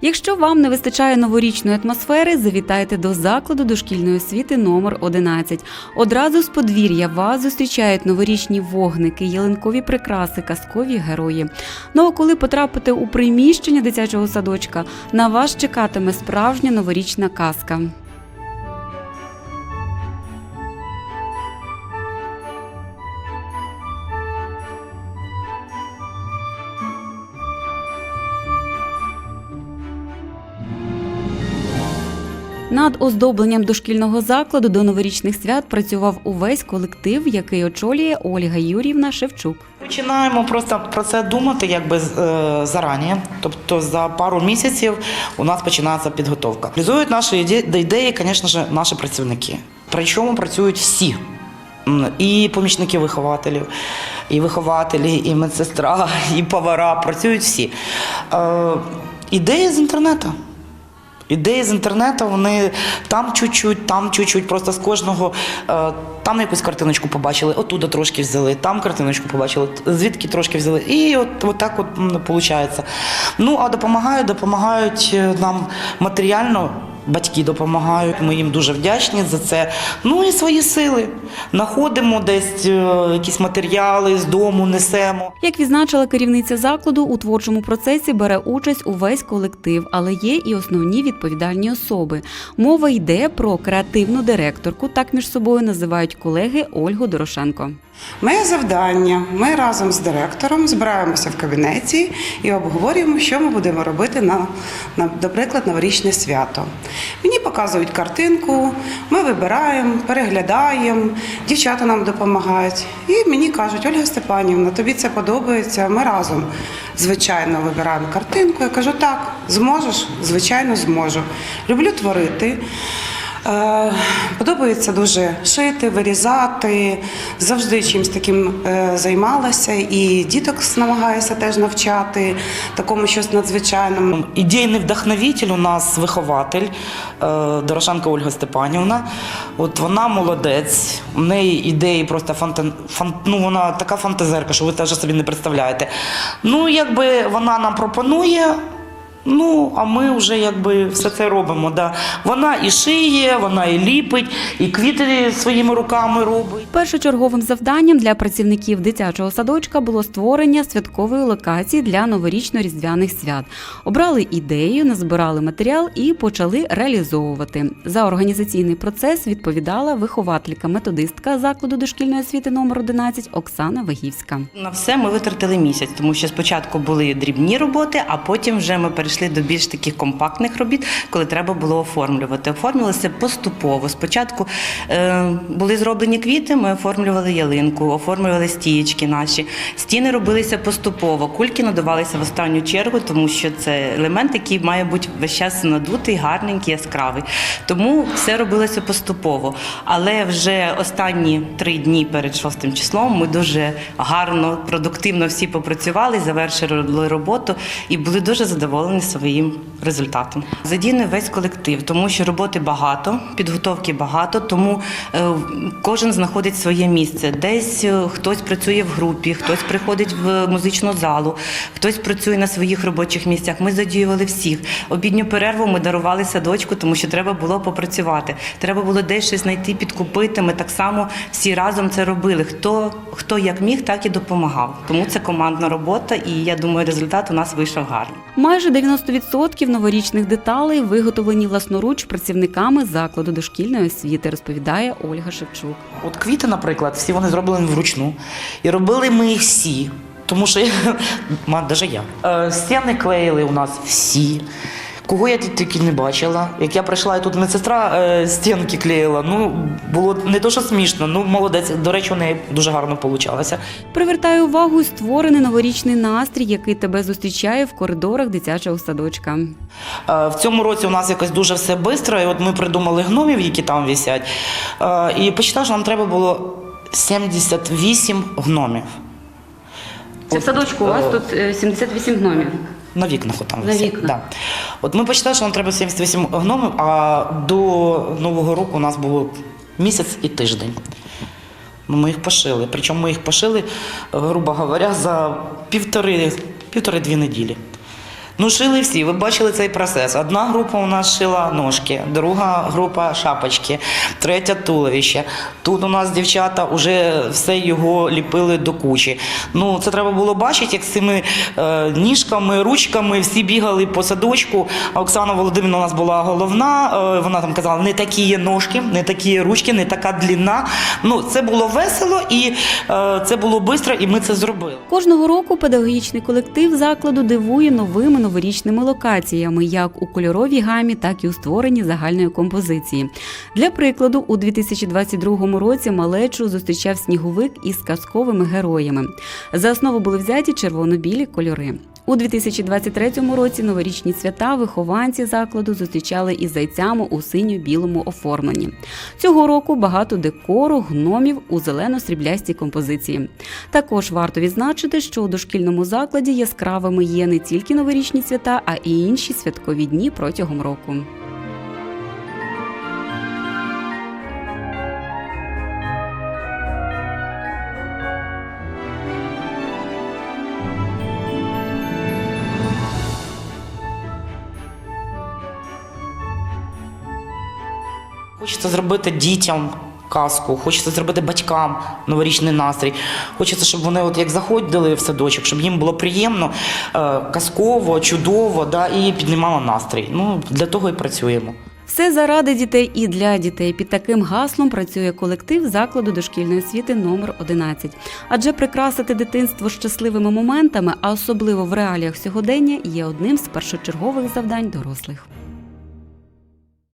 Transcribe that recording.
Якщо вам не вистачає новорічної атмосфери, завітайте до закладу дошкільної освіти номер 11. Одразу з подвір'я вас зустрічають новорічні вогники, ялинкові прикраси, казкові герої. Ну а коли потрапите у приміщення дитячого садочка, на вас чекатиме справжня новорічна казка. Над оздобленням дошкільного закладу до новорічних свят працював увесь колектив, який очолює Ольга Юрівна Шевчук. Починаємо просто про це думати якби е, зарані. Тобто за пару місяців у нас починається підготовка. Реалізують наші ідеї, звісно ж, наші працівники. Причому працюють всі. І помічники вихователів, і вихователі, і медсестра, і повара працюють всі. Е, ідеї з інтернету. Ідеї з інтернету, вони там чуть-чуть, там чуть-чуть, просто з кожного е, там якусь картиночку побачили, отуди трошки взяли, там картиночку побачили, звідки трошки взяли. І от, от так от виходить. Ну, а допомагають, допомагають е, нам матеріально. Батьки допомагають, ми їм дуже вдячні за це. Ну і свої сили. Находимо десь е, якісь матеріали з дому, несемо. Як відзначила керівниця закладу, у творчому процесі бере участь увесь колектив, але є і основні відповідальні особи. Мова йде про креативну директорку, так між собою називають колеги Ольгу Дорошенко. Моє завдання. Ми разом з директором збираємося в кабінеті і обговорюємо, що ми будемо робити на, на наприклад, новорічне свято. Мені показують картинку, ми вибираємо, переглядаємо, дівчата нам допомагають. І мені кажуть, Ольга Степанівна, тобі це подобається. Ми разом, звичайно, вибираємо картинку. Я кажу, так, зможеш? Звичайно, зможу. Люблю творити. Е, Подобається дуже шити, вирізати. Завжди чимось таким е, займалася. І діток намагаюся теж навчати такому щось надзвичайному. Ідейний вдохновитель у нас вихователь е, Дорошенко Ольга Степанівна. От вона молодець, у неї ідеї просто фантан, фан, ну, вона така фантазерка, що ви теж собі не представляєте. Ну, якби вона нам пропонує. Ну, а ми вже якби все це робимо. Да. Вона і шиє, вона і ліпить, і квіти своїми руками робить. Першочерговим завданням для працівників дитячого садочка було створення святкової локації для новорічно-різдвяних свят. Обрали ідею, назбирали матеріал і почали реалізовувати. За організаційний процес відповідала вихователька-методистка закладу дошкільної освіти номер 11 Оксана Вагівська. На все ми витратили місяць, тому що спочатку були дрібні роботи, а потім вже ми перейшли до більш таких компактних робіт, коли треба було оформлювати. Оформлювалося поступово. Спочатку е, були зроблені квіти, ми оформлювали ялинку, оформлювали стієчки наші. Стіни робилися поступово. Кульки надавалися в останню чергу, тому що це елемент, який має бути весь час надутий, гарненький, яскравий. Тому все робилося поступово. Але вже останні три дні перед шостим числом ми дуже гарно, продуктивно всі попрацювали, завершили роботу і були дуже задоволені своїм результатом. Задійний весь колектив, тому що роботи багато, підготовки багато, тому е, кожен знаходить своє місце. Десь е, хтось працює в групі, хтось приходить в музичну залу, хтось працює на своїх робочих місцях. Ми задіювали всіх. Обідню перерву ми дарували садочку, тому що треба було попрацювати. Треба було десь щось знайти, підкупити. Ми так само всі разом це робили. Хто хто як міг, так і допомагав. Тому це командна робота, і я думаю, результат у нас вийшов гарний. Майже 90% новорічних деталей виготовлені власноруч працівниками закладу дошкільної освіти, розповідає Ольга Шевчук. От квіти, наприклад, всі вони зроблені вручну. І робили ми їх всі. Тому що навіть я. Е, Стіни клеїли у нас всі. Кого я тут тільки не бачила. Як я прийшла, і тут медсестра е, стінки клеїла. Ну, було не то, що смішно, ну молодець. До речі, у неї дуже гарно вийшло. Привертає увагу створений новорічний настрій, який тебе зустрічає в коридорах дитячого садочка. Е, В цьому році у нас якось дуже все швидко, і от ми придумали гномів, які там висять. Е, І почитав, що нам треба було 78 гномів. Це в садочку у вас тут 78 гномів. На вікнах там На вікнах. Да. От ми почитали, що нам треба 78 гномів, а до Нового року у нас було місяць і тиждень. Ми їх пошили. Причому ми їх пошили, грубо говоря, за півтори, півтори-дві неділі. Ну, шили всі. Ви бачили цей процес. Одна група у нас шила ножки, друга група шапочки, третя туловище. Тут у нас дівчата вже все його ліпили до кучі. Ну, це треба було бачити, як з цими е, ніжками, ручками всі бігали по садочку. Оксана Володимирівна у нас була головна. е, вона там казала, не такі є ножки, не такі є ручки, не така длина. Ну, це було весело і е, це було швидко, і ми це зробили. Кожного року педагогічний колектив закладу дивує новими новорічними локаціями, як у кольоровій гамі, так і у створенні загальної композиції. Для прикладу, у 2022 році малечу зустрічав сніговик із казковими героями. За основу були взяті червоно-білі кольори. У 2023 році новорічні свята вихованці закладу зустрічали із зайцями у синьо-білому оформленні. Цього року багато декору, гномів у зелено-сріблястій композиції. Також варто відзначити, що у дошкільному закладі яскравими є не тільки новорічні свята, а й інші святкові дні протягом року. Хочеться зробити дітям казку, хочеться зробити батькам новорічний настрій. Хочеться, щоб вони, от як заходили в садочок, щоб їм було приємно, е, казково, чудово, да, і піднімало настрій. Ну, для того і працюємо. Все заради дітей і для дітей. Під таким гаслом працює колектив закладу дошкільної освіти номер 11. Адже прикрасити дитинство щасливими моментами, а особливо в реаліях сьогодення, є одним з першочергових завдань дорослих.